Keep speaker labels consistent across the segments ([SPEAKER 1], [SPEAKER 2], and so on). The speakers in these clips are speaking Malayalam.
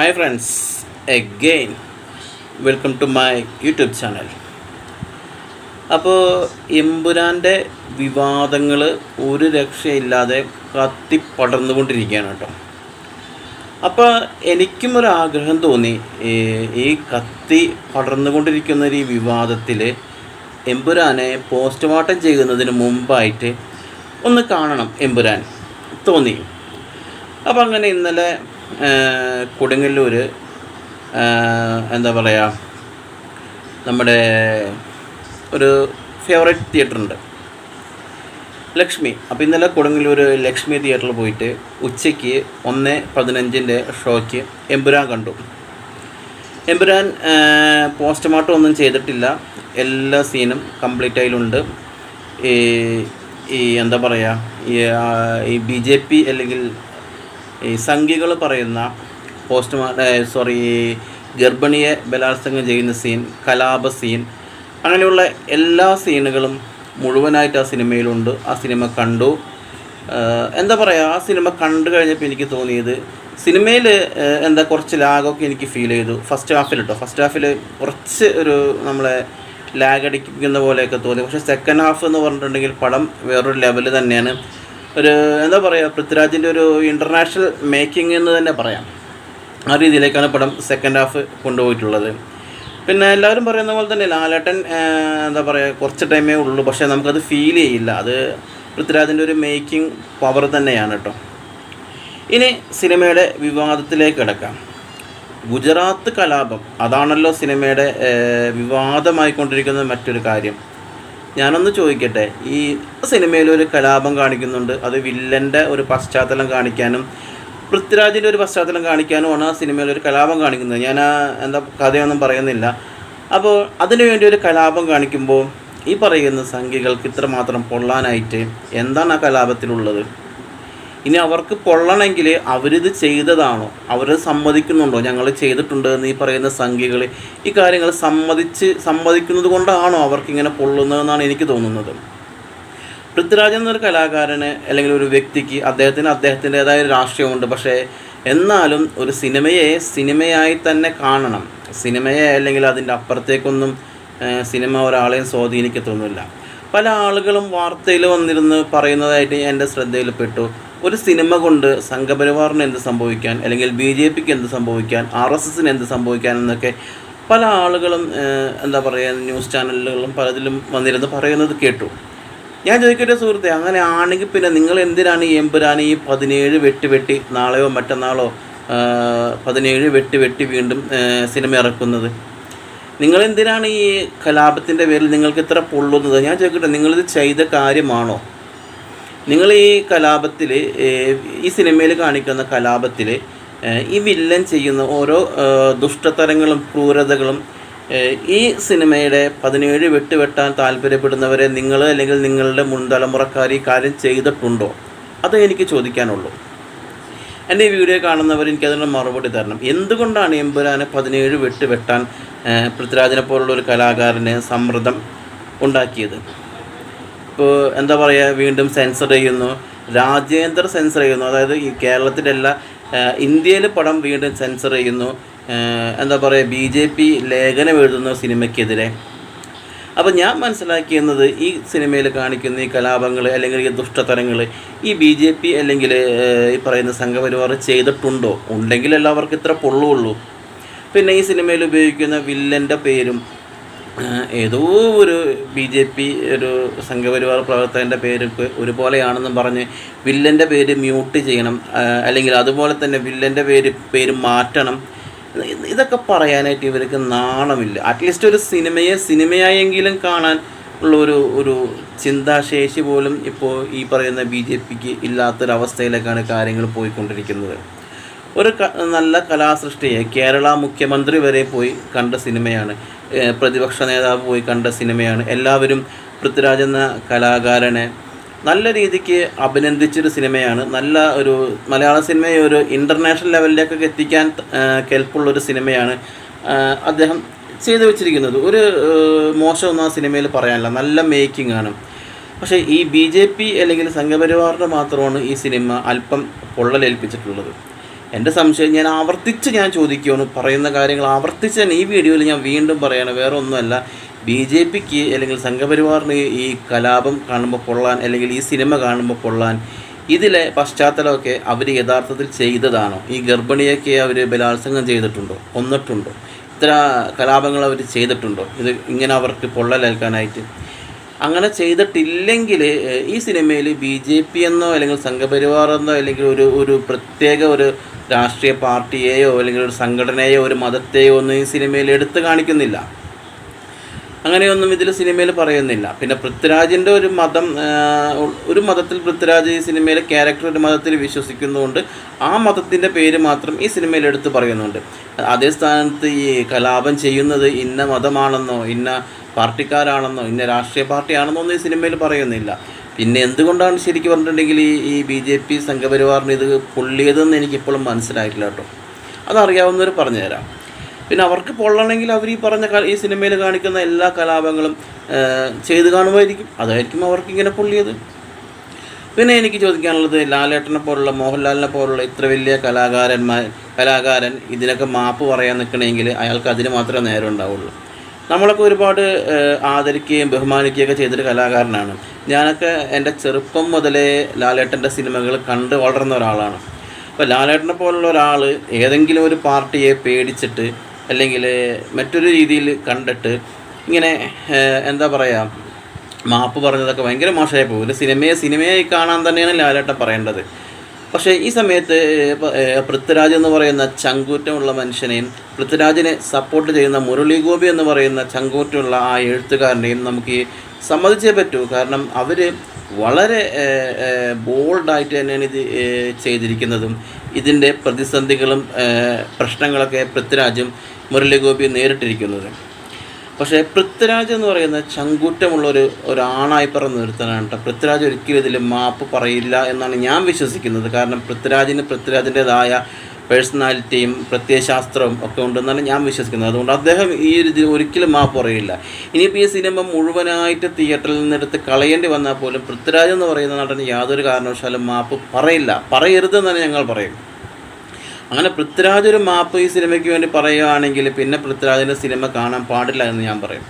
[SPEAKER 1] Hi friends again welcome to my YouTube channel അപ്പോൾ എമ്പുരാന്റെ വിവാദങ്ങൾ ഒരു രക്ഷയില്ലാതെ കത്തി പടർന്നുകൊണ്ടിരിക്കുകയാണ് കേട്ടോ. അപ്പോൾ എനിക്കും ഒരു ആഗ്രഹം തോന്നി ഈ- കത്തി പടർന്നുകൊണ്ടിരിക്കുന്ന ഈ വിവാദത്തിൽ എമ്പുരാനെ പോസ്റ്റ്മോർട്ടം ചെയ്യുന്നതിന് മുമ്പായിട്ട് ഒന്ന് കാണണം എമ്പുരാൻ തോന്നി. അപ്പോൾ അങ്ങനെ ഇന്നലെ കൊടുങ്ങല്ലൂർ എന്താ പറയുക നമ്മുടെ ഒരു ഫേവറേറ്റ് തിയേറ്റർ ഉണ്ട്. ലക്ഷ്മി. അപ്പോൾ ഇന്നലെ കൊടുങ്ങല്ലൂർ ലക്ഷ്മി തിയേറ്ററിൽ പോയിട്ട് ഉച്ചയ്ക്ക് ഒന്ന് പതിനഞ്ചിന്റെ ഷോയ്ക്ക് എമ്പുരാൻ കണ്ടു. എമ്പുരാൻ പോസ്റ്റ്മോർട്ടം ഒന്നും ചെയ്തിട്ടില്ല. എല്ലാ സീനും കംപ്ലീറ്റ് അതിലുണ്ട് ഈ എന്താ പറയുക ഈ ബി ജെ പി അല്ലെങ്കിൽ ഈ സംഖ്യകൾ പറയുന്ന പോസ്റ്റ് സോറി ഗർഭിണിയെ ബലാത്സംഗം ചെയ്യുന്ന സീൻ കലാപ സീൻ അങ്ങനെയുള്ള എല്ലാ സീനുകളും മുഴുവനായിട്ട് ആ സിനിമയിലുണ്ട്. ആ സിനിമ കണ്ടു. എന്താ പറയുക ആ സിനിമ കണ്ടു കഴിഞ്ഞപ്പോൾ എനിക്ക് തോന്നിയത് സിനിമയിൽ എന്താ കുറച്ച് ലാഗൊക്കെ എനിക്ക് ഫീൽ ചെയ്തു. ഫസ്റ്റ് ഹാഫിൽ കേട്ടോ ഫസ്റ്റ് ഹാഫിൽ കുറച്ച് ഒരു നമ്മളെ ലാഗ് അടിക്കുന്ന പോലെയൊക്കെ തോന്നി. പക്ഷേ സെക്കൻഡ് ഹാഫ് എന്ന് പറഞ്ഞിട്ടുണ്ടെങ്കിൽ പടം വേറൊരു ലെവൽ തന്നെയാണ്. ഒരു എന്താ പറയുക പൃഥ്വിരാജിന്റെ ഒരു ഇന്റർനാഷണൽ മേക്കിംഗ് എന്ന് തന്നെ പറയാം. ആ രീതിയിലേക്കാണ് പടം സെക്കൻഡ് ഹാഫ് കൊണ്ടുപോയിട്ടുള്ളത്. പിന്നെ എല്ലാവരും പറയുന്ന പോലെ തന്നെ ലാലേട്ടൻ എന്താ പറയുക കുറച്ച് ടൈമേ ഉള്ളൂ. പക്ഷേ നമുക്കത് ഫീൽ ചെയ്യില്ല. അത് പൃഥ്വിരാജിന്റെ ഒരു മേക്കിംഗ് പവർ തന്നെയാണ് കേട്ടോ ഇനി സിനിമയുടെ വിവാദത്തിലേക്ക് കിടക്കാം. ഗുജറാത്ത് കലാപം അതാണല്ലോ സിനിമയുടെ വിവാദമായിക്കൊണ്ടിരിക്കുന്ന മറ്റൊരു കാര്യം. ഞാനൊന്ന് ചോദിക്കട്ടെ ഈ സിനിമയിൽ ഒരു കലാപം കാണിക്കുന്നുണ്ട് അത് വില്ലന്റെ ഒരു പശ്ചാത്തലം കാണിക്കാനും പൃഥ്വിരാജിന്റെ ഒരു പശ്ചാത്തലം കാണിക്കാനുമാണ് ആ സിനിമയിൽ ഒരു കലാപം കാണിക്കുന്നത്. ഞാൻ ആ എന്താ കഥയൊന്നും പറയുന്നില്ല. അപ്പോൾ അതിനുവേണ്ടി ഒരു കലാപം കാണിക്കുമ്പോൾ ഈ പറയുന്ന സംഖ്യകൾക്ക് ഇത്രമാത്രം പൊള്ളാനായിട്ട് എന്താണ് ആ കലാപത്തിലുള്ളത്? ഇനി അവർക്ക് പൊള്ളണമെങ്കിൽ അവരിത് ചെയ്തതാണോ? അവർ സമ്മതിക്കുന്നുണ്ടോ? ഞങ്ങൾ ചെയ്തിട്ടുണ്ട് എന്ന് ഈ പറയുന്ന സംഖ്യകൾ ഈ കാര്യങ്ങൾ സമ്മതിച്ച് സമ്മതിക്കുന്നത് കൊണ്ടാണോ അവർക്കിങ്ങനെ പൊള്ളുന്നതെന്നാണ് എനിക്ക് തോന്നുന്നത്. പൃഥ്വിരാജ് എന്നൊരു കലാകാരന് അല്ലെങ്കിൽ ഒരു വ്യക്തിക്ക് അദ്ദേഹത്തിന് അദ്ദേഹത്തിന്റെതായ രാഷ്ട്രീയമുണ്ട്. പക്ഷേ എന്നാലും ഒരു സിനിമയെ സിനിമയായി തന്നെ കാണണം. സിനിമയെ അല്ലെങ്കിൽ അതിന്റെ അപ്പുറത്തേക്കൊന്നും സിനിമ ഒരാളെയും സ്വാധീനിക്കത്തൊന്നുമില്ല. പല ആളുകളും വാർത്തയിൽ വന്നിരുന്ന് പറയുന്നതായിട്ട് എന്റെ ശ്രദ്ധയിൽപ്പെട്ടു. ഒരു സിനിമ കൊണ്ട് സംഘപരിവാറിന് എന്ത് സംഭവിക്കാൻ അല്ലെങ്കിൽ ബി ജെ പിക്ക് എന്ത് സംഭവിക്കാൻ ആർ എസ് എസിന് എന്ത് സംഭവിക്കാൻ എന്നൊക്കെ പല ആളുകളും എന്താ പറയുക ന്യൂസ് ചാനലുകളും പലതിലും വന്നിരുന്ന് പറയുന്നത് കേട്ടു. ഞാൻ ചോദിക്കട്ടെ സുഹൃത്തെ അങ്ങനെ ആണെങ്കിൽ പിന്നെ നിങ്ങൾ എന്തിനാണ് ഈ എമ്പുരാനെ ഈ പതിനേഴ് വെട്ടി വെട്ടി നാളെയോ മറ്റന്നാളോ പതിനേഴ് വെട്ടി വെട്ടി വീണ്ടും സിനിമ ഇറക്കുന്നത്? നിങ്ങൾ എന്തിനാണ് ഈ കലാപത്തിന്റെ പേരിൽ നിങ്ങൾക്ക് ഇത്ര പൊള്ളുന്നത്? ഞാൻ ചോദിക്കട്ടെ നിങ്ങളിത് ചെയ്ത കാര്യമാണോ? നിങ്ങൾ ഈ കലാപത്തിൽ ഈ സിനിമയിൽ കാണിക്കുന്ന കലാപത്തിൽ ഈ വില്ലൻ ചെയ്യുന്ന ഓരോ ദുഷ്ടതരങ്ങളും ക്രൂരതകളും ഈ സിനിമയുടെ പതിനേഴ് വെട്ടുവെട്ടാൻ താല്പര്യപ്പെടുന്നവരെ നിങ്ങൾ അല്ലെങ്കിൽ നിങ്ങളുടെ മുൻതലമുറക്കാർ ഈ കാര്യം ചെയ്തിട്ടുണ്ടോ? അത് എനിക്ക് ചോദിക്കാനുള്ളൂ. എന്റെ ഈ വീഡിയോ കാണുന്നവർ എനിക്കതിനുള്ള മറുപടി തരണം. എന്തുകൊണ്ടാണ് എമ്പുരാനെ പതിനേഴ് വെട്ട് വെട്ടാൻ പൃഥ്വിരാജിനെ പോലുള്ള ഒരു കലാകാരന് സമ്മർദ്ദം ഉണ്ടാക്കിയത്? ഇപ്പോൾ എന്താ പറയുക വീണ്ടും സെൻസർ ചെയ്യുന്നു. രാജ്യാന്തര സെൻസർ ചെയ്യുന്നു. അതായത് ഈ കേരളത്തിന്റെ എല്ലാ ഇന്ത്യയിൽ പടം വീണ്ടും സെൻസർ ചെയ്യുന്നു. എന്താ പറയുക ബി ജെ പി ലേഖനം എഴുതുന്ന സിനിമയ്ക്കെതിരെ. അപ്പോൾ ഞാൻ മനസ്സിലാക്കിയെന്നത് ഈ സിനിമയിൽ കാണിക്കുന്ന ഈ കലാപങ്ങൾ അല്ലെങ്കിൽ ഈ ദുഷ്ടതരങ്ങൾ ഈ ബി ജെ പി അല്ലെങ്കിൽ ഈ പറയുന്ന സംഘപരിവാർ ചെയ്തിട്ടുണ്ടോ? ഉണ്ടെങ്കിൽ എല്ലാവർക്കും ഇത്ര പൊള്ളുള്ളൂ. പിന്നെ ഈ സിനിമയിൽ ഉപയോഗിക്കുന്ന വില്ലന്റെ പേരും ഏതോ ഒരു ബി ജെ പി ഒരു സംഘപരിവാർ പ്രവർത്തകന്റെ പേരൊക്കെ ഒരുപോലെയാണെന്നും പറഞ്ഞ് വില്ലന്റെ പേര് മ്യൂട്ട് ചെയ്യണം അല്ലെങ്കിൽ അതുപോലെ തന്നെ വില്ലന്റെ പേര് പേര് മാറ്റണം. ഇതൊക്കെ പറയാനായിട്ട് ഇവർക്ക് നാണമില്ല. അറ്റ്ലീസ്റ്റ് ഒരു സിനിമയെ സിനിമയായെങ്കിലും കാണാൻ ഉള്ള ഒരു ഒരു ചിന്താശേഷി പോലും ഇപ്പോൾ ഈ പറയുന്ന ബി ജെ പിക്ക് ഇല്ലാത്തൊരവസ്ഥയിലേക്കാണ് കാര്യങ്ങൾ പോയിക്കൊണ്ടിരിക്കുന്നത്. ഒരു നല്ല കലാസൃഷ്ടിയെ. കേരള മുഖ്യമന്ത്രി വരെ പോയി കണ്ട സിനിമയാണ്. പ്രതിപക്ഷ നേതാവ് പോയി കണ്ട സിനിമയാണ്. എല്ലാവരും പൃഥ്വിരാജ് എന്ന കലാകാരനെ നല്ല രീതിക്ക് അഭിനന്ദിച്ചൊരു സിനിമയാണ്. നല്ല ഒരു മലയാള സിനിമയെ ഒരു ഇന്റർനാഷണൽ ലെവലിലേക്കൊക്കെ എത്തിക്കാൻ കെൽപ്പുള്ളൊരു സിനിമയാണ്. അദ്ദേഹം ചെയ്തു വെച്ചിരിക്കുന്നത്. ഒരു മോശമൊന്നും ആ സിനിമയിൽ പറയാനില്ല. നല്ല മേക്കിംഗ് ആണ്. പക്ഷേ ഈ ബി ജെ പി അല്ലെങ്കിൽ സംഘപരിവാറിന് മാത്രമാണ് ഈ സിനിമ അല്പം പൊള്ളലേൽപ്പിച്ചിട്ടുള്ളത്. എന്റെ സംശയം ഞാൻ ആവർത്തിച്ച് ഞാൻ ചോദിക്കുകയാണ് പറയുന്ന കാര്യങ്ങൾ ആവർത്തിച്ച് തന്നെ ഈ വീഡിയോയിൽ ഞാൻ വീണ്ടും പറയണം വേറെ ഒന്നുമല്ല. ബി ജെ പിക്ക് അല്ലെങ്കിൽ സംഘപരിവാറിന് ഈ കലാപം കാണുമ്പോൾ കൊള്ളാൻ അല്ലെങ്കിൽ ഈ സിനിമ കാണുമ്പോൾ കൊള്ളാൻ ഇതിലെ പശ്ചാത്തലമൊക്കെ അവർ യഥാർത്ഥത്തിൽ ചെയ്തതാണോ? ഈ ഗർഭിണിയൊക്കെ അവർ ബലാത്സംഗം ചെയ്തിട്ടുണ്ടോ? കൊന്നിട്ടുണ്ടോ? ഇത്ര കലാപങ്ങൾ അവർ ചെയ്തിട്ടുണ്ടോ? ഇത് ഇങ്ങനെ അവർക്ക് പൊള്ളലേൽക്കാനായിട്ട്. അങ്ങനെ ചെയ്തിട്ടില്ലെങ്കിൽ ഈ സിനിമയിൽ ബി ജെ പി എന്നോ അല്ലെങ്കിൽ സംഘപരിവാർ എന്നോ അല്ലെങ്കിൽ ഒരു ഒരു പ്രത്യേക ഒരു രാഷ്ട്രീയ പാർട്ടിയെയോ അല്ലെങ്കിൽ ഒരു സംഘടനയോ ഒരു മതത്തെയോ ഒന്നും ഈ സിനിമയിൽ എടുത്തു കാണിക്കുന്നില്ല. അങ്ങനെയൊന്നും ഇതിൽ സിനിമയിൽ പറയുന്നില്ല. പിന്നെ പൃഥ്വിരാജിന്റെ ഒരു മതം ഒരു മതത്തിൽ പൃഥ്വിരാജ് ഈ സിനിമയിലെ ക്യാരക്ടർ ഒരു മതത്തിൽ വിശ്വസിക്കുന്നതുകൊണ്ട് ആ മതത്തിന്റെ പേര് മാത്രം ഈ സിനിമയിൽ എടുത്ത് പറയുന്നുണ്ട്. അതേ സ്ഥാനത്ത് ഈ കലാപം ചെയ്യുന്നത് ഇന്ന മതമാണെന്നോ ഇന്ന പാർട്ടിക്കാരാണെന്നോ ഇന്ന രാഷ്ട്രീയ പാർട്ടിയാണെന്നോ ഒന്നും ഈ സിനിമയിൽ പറയുന്നില്ല. പിന്നെ എന്തുകൊണ്ടാണ് ശരിക്കും പറഞ്ഞിട്ടുണ്ടെങ്കിൽ ഈ ഈ ബി ജെ പി സംഘപരിവാറിന് ഇത് പൊള്ളിയതെന്ന് എനിക്കിപ്പോഴും മനസ്സിലായിട്ടില്ല കേട്ടോ. അതറിയാവുന്നവർ പറഞ്ഞുതരാം. പിന്നെ അവർക്ക് പൊള്ളണമെങ്കിൽ അവർ ഈ പറഞ്ഞ ഈ സിനിമയിൽ കാണിക്കുന്ന എല്ലാ കലാപങ്ങളും ചെയ്തു കാണുമായിരിക്കും. അതായിരിക്കും അവർക്കിങ്ങനെ പൊള്ളിയത്. പിന്നെ എനിക്ക് ചോദിക്കാനുള്ളത് ലാലേട്ടനെ പോലുള്ള മോഹൻലാലിനെ പോലുള്ള ഇത്ര വലിയ കലാകാരന്മാർ കലാകാരൻ ഇതിനൊക്കെ മാപ്പ് പറയാൻ നിൽക്കണമെങ്കിൽ അയാൾക്ക് അതിന് മാത്രമേ നേരം ഉണ്ടാവുള്ളൂ നമ്മളൊക്കെ ഒരുപാട് ആദരിക്കുകയും ബഹുമാനിക്കുകയൊക്കെ ചെയ്തൊരു കലാകാരനാണ്. ഞാനൊക്കെ എന്റെ ചെറുപ്പം മുതലേ ലാലേട്ടന്റെ സിനിമകൾ കണ്ട് വളർന്ന ഒരാളാണ്. അപ്പോൾ ലാലേട്ടനെ പോലുള്ള ഒരാൾ ഏതെങ്കിലും ഒരു പാർട്ടിയെ പേടിച്ചിട്ട് അല്ലെങ്കിൽ മറ്റൊരു രീതിയിൽ കണ്ടിട്ട് ഇങ്ങനെ എന്താ പറയുക മാപ്പ് പറഞ്ഞതൊക്കെ ഭയങ്കര മോശമായി പോകും. ഒരു സിനിമയെ സിനിമയായി കാണാൻ തന്നെയാണ് ലാലേട്ടൻ പറയേണ്ടത്. പക്ഷേ ഈ സമയത്ത് പൃഥ്വിരാജ് എന്ന് പറയുന്ന ചങ്കൂറ്റമുള്ള മനുഷ്യനെയും പൃഥ്വിരാജിനെ സപ്പോർട്ട് ചെയ്യുന്ന മുരളി ഗോപി എന്ന് പറയുന്ന ചങ്കൂറ്റമുള്ള ആ എഴുത്തുകാരനെയും നമുക്ക് സമ്മതിച്ചേ പറ്റൂ. കാരണം അവർ വളരെ ബോൾഡായിട്ട് തന്നെയാണ് ഇത് ചെയ്തിരിക്കുന്നതും. ഇതിന്റെ പ്രതിസന്ധികളും പ്രശ്നങ്ങളൊക്കെ പൃഥ്വിരാജും മുരളി ഗോപിയും നേരിട്ടിരിക്കുന്നത്. പക്ഷേ പൃഥ്വിരാജ് എന്ന് പറയുന്ന ചങ്കൂറ്റമുള്ള ഒരു ഒരാണായി പറഞ്ഞ ഒരുത്തനാണ് കേട്ടോ. പൃഥ്വിരാജ് ഒരിക്കലും ഇതിൽ മാപ്പ് പറയില്ല എന്നാണ് ഞാൻ വിശ്വസിക്കുന്നത്. കാരണം പൃഥ്വിരാജിന് പൃഥ്വിരാജിന്റെതായ പേഴ്സണാലിറ്റിയും പ്രത്യയശാസ്ത്രവും ഒക്കെ ഉണ്ടെന്നാണ് ഞാൻ വിശ്വസിക്കുന്നത്. അതുകൊണ്ട് അദ്ദേഹം ഈ ഒരു ഒരിക്കലും മാപ്പ് പറയില്ല. ഇനിയിപ്പോൾ ഈ സിനിമ മുഴുവനായിട്ട് തിയേറ്ററിൽ നിന്നെടുത്ത് കളയേണ്ടി വന്നാൽ പോലും പൃഥ്വിരാജ് എന്ന് പറയുന്ന നടൻ യാതൊരു കാരണവശാലും മാപ്പ് പറയില്ല. പറയരുതെന്നാണ് ഞങ്ങൾ പറയും അങ്ങനെ പൃഥ്വിരാജ് ഒരു മാപ്പ് ഈ സിനിമയ്ക്ക് വേണ്ടി പറയുകയാണെങ്കിൽ പിന്നെ പൃഥ്വിരാജിന്റെ സിനിമ കാണാൻ പാടില്ല എന്ന് ഞാൻ പറയും.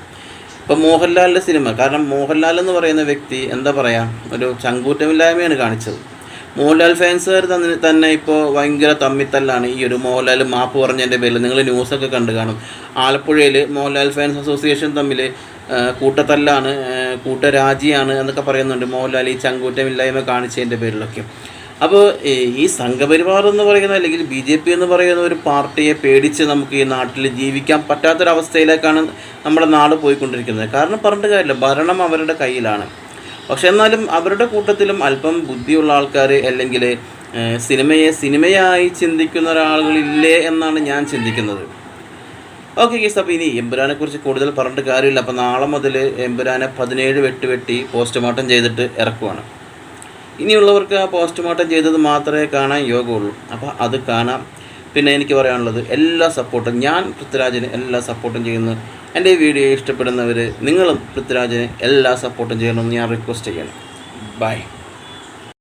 [SPEAKER 1] ഇപ്പം മോഹൻലാലിന്റെ സിനിമ കാരണം മോഹൻലാൽ എന്ന് പറയുന്ന വ്യക്തി എന്താ പറയുക ഒരു ചങ്കൂറ്റമില്ലായ്മയാണ് കാണിച്ചത്. മോഹൻലാൽ ഫാൻസുകാർ തന്നെ തന്നെ ഇപ്പോൾ ഭയങ്കര തമ്മിത്തല്ലാണ് ഈ ഒരു മോഹൻലാൽ മാപ്പ് പറഞ്ഞതിന്റെ പേരിൽ. നിങ്ങൾ ന്യൂസൊക്കെ കണ്ടു കാണും. ആലപ്പുഴയിൽ മോഹൻലാൽ ഫാൻസ് അസോസിയേഷൻ തമ്മിൽ കൂട്ടത്തല്ലാണ് കൂട്ടരാജിയാണ് എന്നൊക്കെ പറയുന്നുണ്ട് മോഹൻലാൽ ഈ ചങ്കൂറ്റമില്ലായ്മ കാണിച്ചതിന്റെ പേരിലൊക്കെ. അപ്പോൾ ഈ സംഘപരിവാർ എന്ന് പറയുന്ന അല്ലെങ്കിൽ ബി ജെ പി എന്ന് പറയുന്ന ഒരു പാർട്ടിയെ പേടിച്ച് നമുക്ക് ഈ നാട്ടിൽ ജീവിക്കാൻ പറ്റാത്തൊരവസ്ഥയിലേക്കാണ് നമ്മുടെ നാട് പോയിക്കൊണ്ടിരിക്കുന്നത്. കാരണം പറഞ്ഞിട്ട് കാര്യമില്ല ഭരണം അവരുടെ കയ്യിലാണ്. പക്ഷെ എന്നാലും അവരുടെ കൂട്ടത്തിലും അല്പം ബുദ്ധിയുള്ള ആൾക്കാർ അല്ലെങ്കിൽ സിനിമയെ സിനിമയായി ചിന്തിക്കുന്ന ഒരാളുകളില്ലേ എന്നാണ് ഞാൻ ചിന്തിക്കുന്നത്. ഓക്കെ കേസ് അപ്പോൾ ഇനി എമ്പുരാനെ കുറിച്ച് കൂടുതൽ പറഞ്ഞിട്ട് കാര്യമില്ല. അപ്പോൾ നാളെ മുതൽ എമ്പുരാനെ പതിനേഴ് വെട്ട് വെട്ടി പോസ്റ്റ്മോർട്ടം ചെയ്തിട്ട് ഇറക്കുവാണ്. ഇനിയുള്ളവർക്ക് ആ പോസ്റ്റ്മോർട്ടം ചെയ്തത് മാത്രമേ കാണാൻ യോഗമുള്ളൂ. അപ്പോൾ അത് കാണാം. പിന്നെ എനിക്ക് പറയാനുള്ളത് എല്ലാ സപ്പോർട്ടും ഞാൻ പൃഥ്വിരാജിന് എല്ലാ സപ്പോർട്ടും ചെയ്യുന്നു. എന്റെ ഈ വീഡിയോ ഇഷ്ടപ്പെടുന്നവർ നിങ്ങളും പൃഥ്വിരാജിന് എല്ലാ സപ്പോർട്ടും ചെയ്യണമെന്ന് ഞാൻ റിക്വസ്റ്റ് ചെയ്യണം. ബൈ